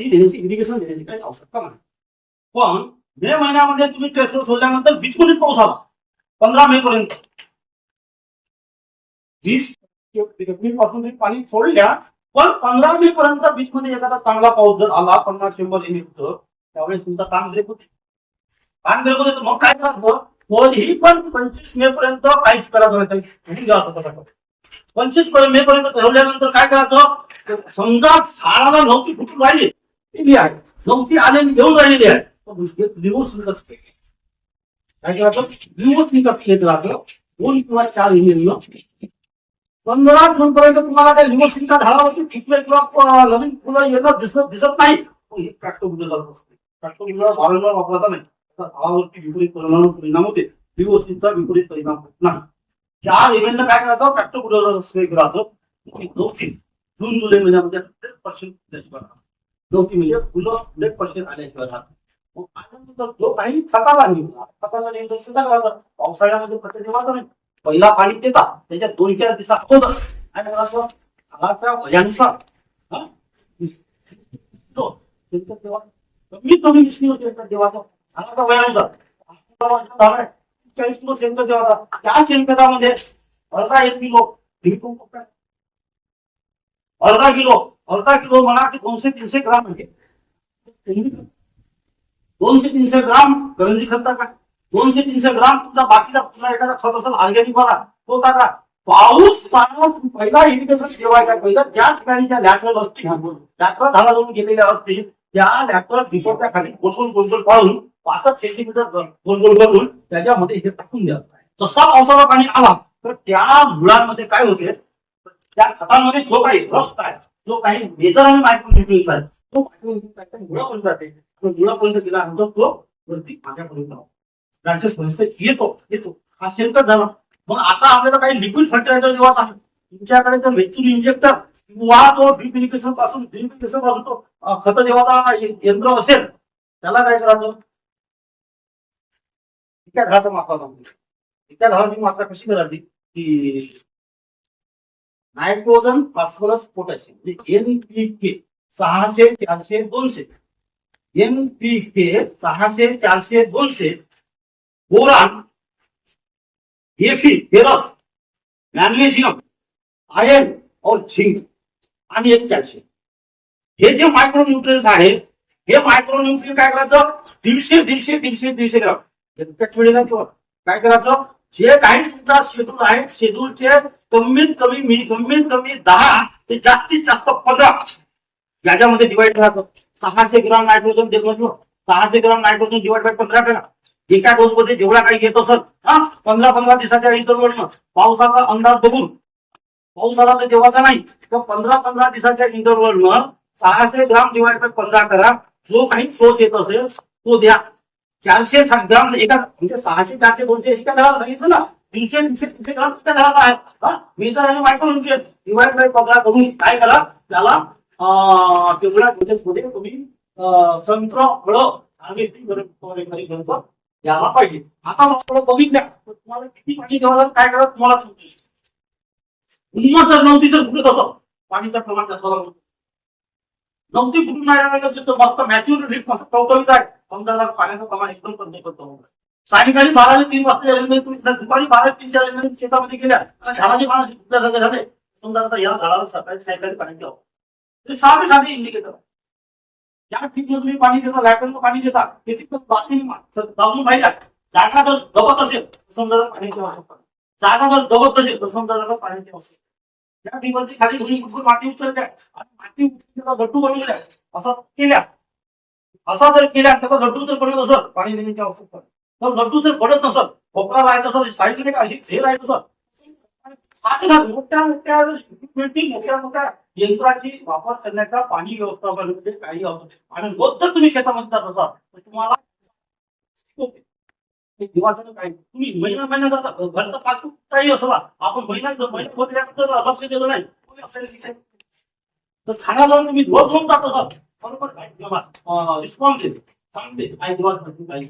ती देण्याची इरिगेशन देण्याची काही आवश्यकता नाही. पण मे महिन्यामध्ये तुम्ही टेस्टवर सोडल्यानंतर बिचकुलीत पाऊस आला. पंधरा मे पर्यंत. वीस एप्रिलपासून तुम्ही पाणी सोडल्या पण पंधरा मे पर्यंत बीच मध्ये एखादा चांगला पाऊस जर आला पन्नास शंभर एम त्यावेळेस तुमचा काम ब्रेक होते. काम ब्रेक होते तर मग काय करायचं कधीही पण पंचवीस मे पर्यंत काहीच करायचं नाही काही तसं. पंचवीस मे पर्यंत ठरवल्यानंतर काय करायचं? समजा झाडाला नव्हती फुटून राहिली? दिली आहे? नव्हती आलेली घेऊन राहिलेली आहे. दिवस निकस केले. काय करायचं दिवस निकस केलं लागलं दोन किंवा चार इंजिन पंधरा जून पर्यंत तुम्हाला त्या लिमोसिनच्या झाडावरती फुटले किंवा नवीन फुलं येणं दिसत दिसत नाही. हे ट्रॅक्टर गुजर असते ट्रॅक्टर गुजर वारंवार वापरायचा नाही. त्याचा झाडावरती विपरीत परिणाम परिणाम होते. लिमोसिनचा विपरीत परिणाम होत नाही. चार इव्हेंटला काय करायचं? ट्रॅक्टर गुजर स्प्रे करायचं नव्हती. जून जुलै महिन्यामध्ये हंड्रेड पर्सेंट नव्हती म्हणजे फुलं हंड्रेड पर्सेंट आल्याशिवाय राहत नाही. जो काही खताला निघाला खताला निघतो कसा पावसाळ्यामध्ये खत देवायचं नाही. पहिला पाणी देतात त्याच्यात दोन चार दिवसात अगोदर. आणि करायचं झाडाच्या देवा. कमी विष्णू देवाचा. शेणखत वयानुसार चाळीस किलो शेणखत देवाचा. त्या शेणखतामध्ये अर्धा एक किलो भिंकून अर्धा किलो. अर्धा किलो म्हणा की दोनशे तीनशे ग्राम आहे दोनशे तीनशे ग्राम? करंजी खत टाका दोनशे तीनशे ग्राम? तुमचा बाकीचा पुन्हा एखादा खत असेल ऑर्गॅनिक वाला तो टाका पाऊस चांगला पहिला इंडिकेशन ठेवायचा पहिला ज्या ठिकाणी ज्या लॅटरल असतील लॅटरल झाला जाऊन गेलेल्या असतील त्या लॅटरल रिसोर्टच्या खाली गोलगोल गोलगोल पाळून पासष्ट सेंटीमीटर गोलगोल करून त्याच्यामध्ये हे टाकून द्यायचं जसा पावसाचा पाणी आला तर त्या मुळांमध्ये काय होते? त्या खतांमध्ये जो काही रस्ट आहे जो काही मेजर आणि मायक्रोन्युट्रियन्स आहे तो मायक्रो मायक्रोन्युट्रियन्स मुळापर्यंत जाते. आणि मुळापर्यंत गेल्यानंतर तो वरती माझ्यापर्यंत ब्रांचेस येतो येतो. हा शेणखत झाला. मग आता आपल्याला काही लिक्विड फर्टिलायझर जेव्हा आहे तुमच्याकडे जर वेचून इंजेक्टर किंवा तो ड्रीपपासून ड्रीपपासून तो खत जेव्हा यंत्र असेल त्याला काय करायचं? इतक्या घराचा मात्रा सांगतो. इतक्या घराची मात्रा कशी करायची? की nitrogen phosphorus potassium N P K सहाशे चारशे दोनशे एन पी के सहाशे चारशे दोनशे बोरान एफी फेरस मॅग्नेशियम आयर्न और झिंक आणि एक कॅल्शियम हे जे मायक्रो न्यूट्रियन्स आहेत हे मायक्रो न्यूट्रियन काय करायचं दीडशे दीडशे दीडशे दीडशे ग्राम इतक्याच वेळेला किंवा काय करायचं जे काही तुमचा शेड्यूल आहे शेड्यूलचे कमीत कमी मी कमीत कमी दहा ते जास्तीत जास्त पंधरा याच्यामध्ये डिवाइड करायचं. सहाशे ग्राम नायट्रोजन देत म्हटलं सहाशे ग्राम नायट्रोजन डिवाइड बाय पंधरा करा. एका डोस मध्ये जेवढा काही येत असेल हा पंधरा पंधरा दिवसाच्या इंटरवलनं पावसाचा अंदाज बघून. पाऊस आला तर जेव्हाचा नाही. तर पंधरा पंधरा दिवसाच्या इंटरवलनं सहाशे ग्राम डिवाइड बाय पंधरा करा. जो काही डोस येत असेल तो द्या. चारशे साठ ग्राम म्हणजे एका म्हणजे सहाशे चारशे दोनशे एका घराला सांगितलं ना तीनशे तीनशे तीनशे ग्राम एका घराला आहे. मी जर आणि वाईट करून दिवाळी काही पंधरा करून काय करा त्याला तेवढ्या डोसेस मध्ये तुम्ही संत्र फळ आणि द्यायला पाहिजे. आता थोडं बघितल्या तुम्हाला किती पाणी द्यावं काय करा तुम्हाला समजेल उन्मत जर नव्हती तर कुठे कसं पाणीचं प्रमाण जास्त लागलं नव्हती कुठून नाही तर मस्त मॅच्युअर रिलीफ मस्त टवटवीत आहे. समजा पाण्याचं प्रमाण एकदम कमी करतो. सायंकाळी बारा ते तीन वाजता गेले नाही दुपारी बारा तीन गेले नाही शेतामध्ये गेल्या झाडाची झाडाचे पानं सुकल्यासारखे झाले समजा आता या झाडाला सकाळी सायंकाळी पाणी द्यावं. ते साधे साधे इंडिकेटर या ठिकाणी तुम्ही पाणी देता लॅटरला पाणी देता ते तिथं बातमी जाऊन पाहिजे जागा जर दबत असेल समजा जरा पाण्याची आवश्यकता जागा जर दबत असेल तर समजा जागा पाण्याची आवश्यकता या ठिकाणची खाली माती उचलल्या? आणि माती उचलून गट्टू बनवल्या असं केल्या. असा जर केला त्याचा लड्डू जर पडत असेल पाणी देण्याची आवश्यकता तर लड्डू जर पडत नसल कोपरा राहत असेल साईडने का अशी हे राहत असेल मोठ्या मोठ्या equipment, मोठ्या मोठ्या यंत्राची वापर करण्याचा पाणी व्यवस्थापनामध्ये म्हणजे काही आणि रोज जर तुम्ही शेतामध्ये जात असाल तर तुम्हाला दिवाचं काय तुम्ही महिना महिना जाता घरचं पाच काही असला आपण महिना महिना भरल्यानंतर लक्ष दिलं नाही. तर छाना जाऊन तुम्ही रोज रोज जात असाल. बरोबर काय रिस्पॉन्स देते चांगले काय दिवस काही